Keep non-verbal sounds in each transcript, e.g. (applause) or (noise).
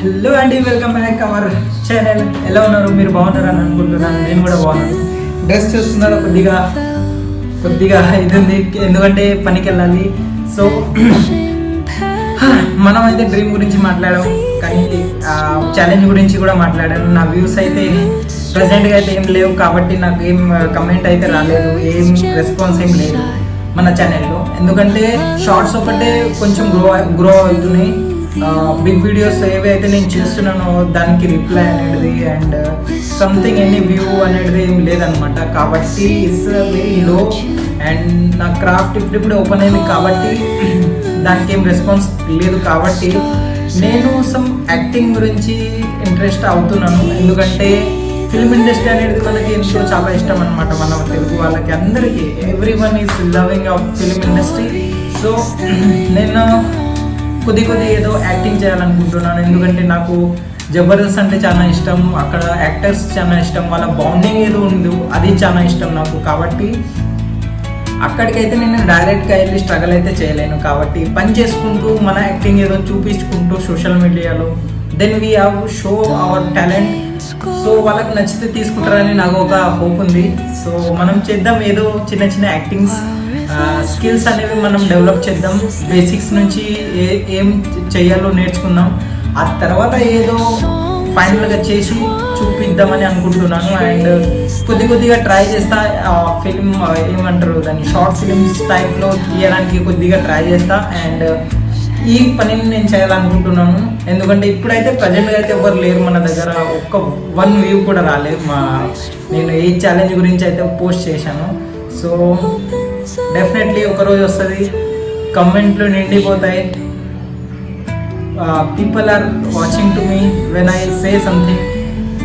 Hello అండి welcome back our channel ఎలా ఉన్నారు? మీరు బాగున్నారని అనుకుంటున్నాను. నేను కూడా బాగున్నాను. డ్రెస్ చూస్తున్నారు కొద్దిగా కొద్దిగా ఇది ఉంది ఎందుకంటే పనికి వెళ్ళాలి సో (clears throat) మనం అయితే డ్రీమ్ గురించి మాట్లాడాం. కానీ ఛాలెంజ్ గురించి కూడా మాట్లాడాను. నా వ్యూస్ అయితే ప్రజెంట్గా అయితే ఏం లేవు కాబట్టి నాకు ఏం కమెంట్ అయితే రాలేదు. ఏం రెస్పాన్స్ ఏం లేదు మన ఛానల్లో ఎందుకంటే షార్ట్స్ ఒకటే కొంచెం గ్రో గ్రో అవుతున్నాయి. బిగ్ వీడియోస్ ఏవైతే నేను చేస్తున్నానో దానికి రిప్లై అనేది అండ్ సంథింగ్ ఎనీ వ్యూ అనేది ఏం లేదనమాట కాబట్టి ఇట్స్ వెరీ లో అండ్ నా క్రాఫ్ట్ ఇప్పుడు ఓపెన్ అయింది కాబట్టి (clears throat) దానికి ఏం రెస్పాన్స్ లేదు కాబట్టి నేను సమ్ యాక్టింగ్ గురించి ఇంట్రెస్ట్ అవుతున్నాను. ఎందుకంటే ఫిల్మ్ ఇండస్ట్రీ అనేది మనకి ఎంతో చాలా ఇష్టం అనమాట మన తెలుగు వాళ్ళకి అందరికీ. Everyone is loving of film industry so నేను కొద్ది కొద్ది ఏదో యాక్టింగ్ చేయాలనుకుంటున్నాను. ఎందుకంటే నాకు జబర్దస్త్ అంటే చాలా ఇష్టం. అక్కడ యాక్టర్స్ చాలా ఇష్టం. వాళ్ళ బాండింగ్ ఏదో ఉందో అది చాలా ఇష్టం నాకు. కాబట్టి అక్కడికైతే నేను డైరెక్ట్గా వెళ్ళి స్ట్రగల్ అయితే చేయలేను. కాబట్టి పని చేసుకుంటూ మన యాక్టింగ్ ఏదో చూపించుకుంటూ సోషల్ మీడియాలో then we have show our talent so వాళ్ళకి నచ్చితే తీసుకుంటారని నాకు ఒక హోప్ ఉంది. సో మనం చేద్దాం ఏదో చిన్న చిన్న యాక్టింగ్స్ స్కిల్స్ అనేవి మనం డెవలప్ చేద్దాం. బేసిక్స్ నుంచి ఏ ఏం చేయాలో నేర్చుకుందాం. ఆ తర్వాత ఏదో ఫైనల్గా చేసి చూపిద్దామని అనుకుంటున్నాను. అండ్ కొద్ది కొద్దిగా ట్రై చేస్తా ఫిల్మ్ ఏమంటారు దాన్ని షార్ట్ ఫిల్మ్స్ టైప్లో తీయడానికి కొద్దిగా ట్రై చేస్తా. అండ్ ఈ పనిని నేను చేయాలనుకుంటున్నాను. ఎందుకంటే ఇప్పుడైతే ప్రజెంట్గా అయితే ఎవరు లేరు మన దగ్గర. ఒక్క వన్ వ్యూ కూడా రాలేదు మా నేను ఏ ఛాలెంజ్ గురించి అయితే పోస్ట్ చేశాను. సో డెఫినెట్లీ ఒకరోజు వస్తుంది. కమెంట్లు నిండిపోతాయి. People are watching to me when I say something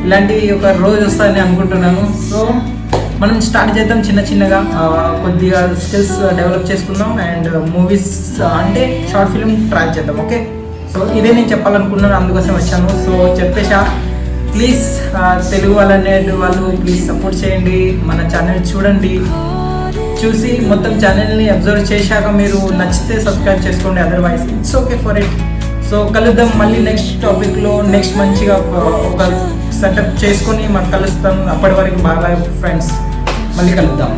ఇలాంటి ఒక రోజు వస్తుందని అనుకుంటున్నాను. సో మనం స్టార్ట్ చేద్దాం చిన్న చిన్నగా. కొద్దిగా స్కిల్స్ డెవలప్ చేసుకుందాం అండ్ మూవీస్ అంటే షార్ట్ ఫిల్మ్ ట్రై చేద్దాం ఓకే సో ఇదే నేను చెప్పాలనుకున్నాను అందుకోసం వచ్చాను. సో చెప్పేశా ప్లీజ్ తెలుగు వాళ్ళనే వాళ్ళు ప్లీజ్ సపోర్ట్ చేయండి. మన ఛానల్ చూడండి. చూసి మొత్తం ఛానల్ని అబ్జర్వ్ చేశాక మీరు నచ్చితే సబ్స్క్రైబ్ చేసుకోండి otherwise it's okay for it so కలుద్దాం మళ్ళీ నెక్స్ట్ టాపిక్లో నెక్స్ట్ మంచిగా ఒక- సెటప్ చేసుకొని మనం కలుస్తాం. అప్పటి వరకు బాగా ఫ్రెండ్స్ మళ్ళీ కలుద్దాం.